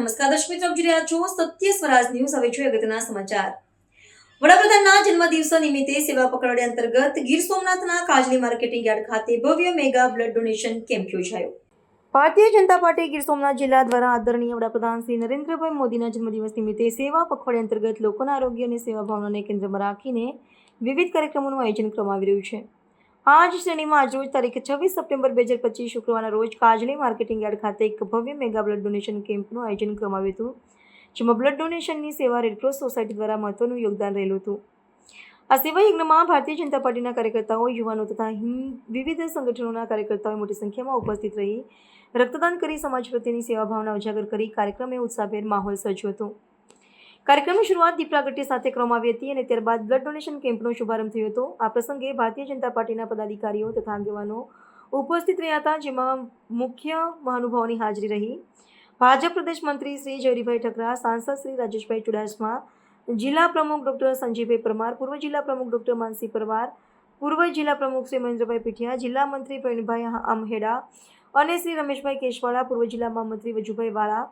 નમસ્કાર, દર્શક મિત્રો જોઈ રહ્યા છો સત્ય સ્વરાજ ન્યૂઝ. હવે જોઈએ અગત્યના સમાચાર. વડાપ્રધાનના જન્મદિવસ નિમિત્તે સેવા પખવાડિયા અંતર્ગત ગીર સોમનાથના કાજલી માર્કેટિંગ યાર્ડ ખાતે ભવ્ય મેગા બ્લડ ડોનેશન કેમ્પ યોજાયો. ભારતીય જનતા પાર્ટી ગીર સોમનાથ જિલ્લા દ્વારા આદરણીય વડાપ્રધાન શ્રી નરેન્દ્રભાઈ મોદીના જન્મદિવસ નિમિત્તે સેવા પખવાડિયા અંતર્ગત લોકોના આરોગ્ય અને સેવા ભાવનાને કેન્દ્રમાં રાખીને વિવિધ કાર્યક્રમોનું આયોજન કરવામાં આવી રહ્યું છે. આ જ શ્રેણીમાં આજરોજ તારીખ છવ્વીસ સપ્ટેમ્બર બે હજાર પચીસ શુક્રવારના રોજ કાજલી માર્કેટિંગ યાર્ડ ખાતે એક ભવ્ય મેગા બ્લડ ડોનેશન કેમ્પનું આયોજન કરવામાં હતું, જેમાં બ્લડ ડોનેશનની સેવા રેડક્રોસ સોસાયટી દ્વારા મહત્વનું યોગદાન રહેલું હતું. આ સેવા યજ્ઞમાં ભારતીય જનતા પાર્ટીના કાર્યકર્તાઓ, યુવાનો તથા વિવિધ સંગઠનોના કાર્યકર્તાઓ મોટી સંખ્યામાં ઉપસ્થિત રહી, રક્તદાન કરી સમાજ પ્રત્યેની સેવા ભાવના ઉજાગર કરી કાર્યક્રમે ઉત્સાહભેર માહોલ સર્જ્યો હતો. કાર્યક્રમની શરૂઆત દીપ પ્રાગટ્ય સાથે કરવામાં આવી હતી અને ત્યારબાદ બ્લડ ડોનેશન કેમ્પનો શુભારંભ થયો હતો. આ પ્રસંગે ભારતીય જનતા પાર્ટીના પદાધિકારીઓ તથા આગેવાનો ઉપસ્થિત રહ્યા હતા, જેમાં મુખ્ય મહાનુભાવોની હાજરી રહી. ભાજપ પ્રદેશ મંત્રી શ્રી જયરીભાઈ ઠકરા, સાંસદ શ્રી રાજેશભાઈ ચુડાસમા, જિલ્લા પ્રમુખ ડૉક્ટર સંજીવભાઈ પરમાર, પૂર્વ જિલ્લા પ્રમુખ ડૉક્ટર માનસી પરમાર, પૂર્વ જિલ્લા પ્રમુખ શ્રી મહેન્દ્રભાઈ પીઠિયા, જિલ્લા મંત્રી પ્રવીણભાઈ આમહેડા અને શ્રી રમેશભાઈ કેશવાળા, પૂર્વ જિલ્લા મહામંત્રી વજુભાઈ વાળા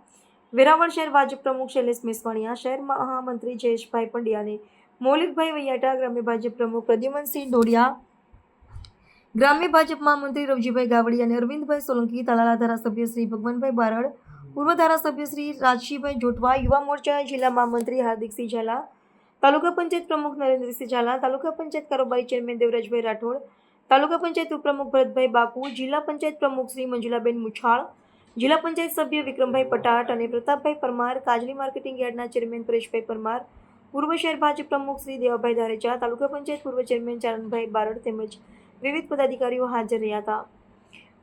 વેરાવળ શહેર ભાજપ પ્રમુખ શૈલેષ મિસવાણિયા, શહેર મહામંત્રી જયેશભાઈ પંડ્યા મૌલિકભાઈ વૈયાટા, ગ્રામ્ય ભાજપ પ્રમુખ પ્રદ્યુમનસિંહ ડોડિયા, ગ્રામ્ય ભાજપ મહામંત્રી રવજીભાઈ ગાવડી અને અરવિંદભાઈ સોલંકી તળાલા ધારાસભ્ય શ્રી ભગવાનભાઈ બારડ, પૂર્વ ધારાસભ્ય શ્રી રાજશીભાઈ જોટવા, યુવા મોરચા જિલ્લા મહામંત્રી હાર્દિકસિંહ ઝાલા, તાલુકા પંચાયત પ્રમુખ નરેન્દ્રસિંહ ઝાલા, તાલુકા પંચાયત કારોબારી ચેરમેન દેવરાજભાઈ રાઠોડ, તાલુકા પંચાયત ઉપપ્રમુખ ભરતભાઈ બાપુ, જિલ્લા પંચાયત પ્રમુખ શ્રી મંજુલાબેન મુછાળ જિલ્લા પંચાયત સભ્ય વિક્રમભાઈ પટાટ અને પ્રતાપભાઈ પરમાર, કાજલી માર્કેટિંગ યાર્ડના ચેરમેન પરેશભાઈ પરમાર, પૂર્વ શહેર ભાજપ પ્રમુખ શ્રી દેવાભાઈ ધારેચા, તાલુકા પંચાયત પૂર્વ ચેરમેન ચારણભાઈ બારડ તેમજ વિવિધ પદાધિકારીઓ હાજર રહ્યા હતા.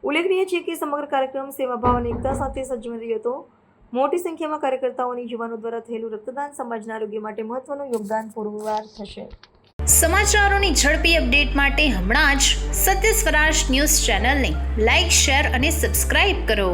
ઉલ્લેખનીય છે કે સમગ્ર કાર્યક્રમ સેવાભાવ અને એકતા સાથે સજ્જન રહ્યો હતો. મોટી સંખ્યામાં કાર્યકર્તાઓની યુવાનો દ્વારા થયેલું રક્તદાન સમાજના આરોગ્ય માટે મહત્વનું યોગદાન પુરવાર થશે. સમાચારોની ઝડપી અપડેટ માટે હમણાં જ સત્ય સ્વરાજ ન્યૂઝ ચેનલને લાઇક શેર અને સબસ્ક્રાઇબ કરો.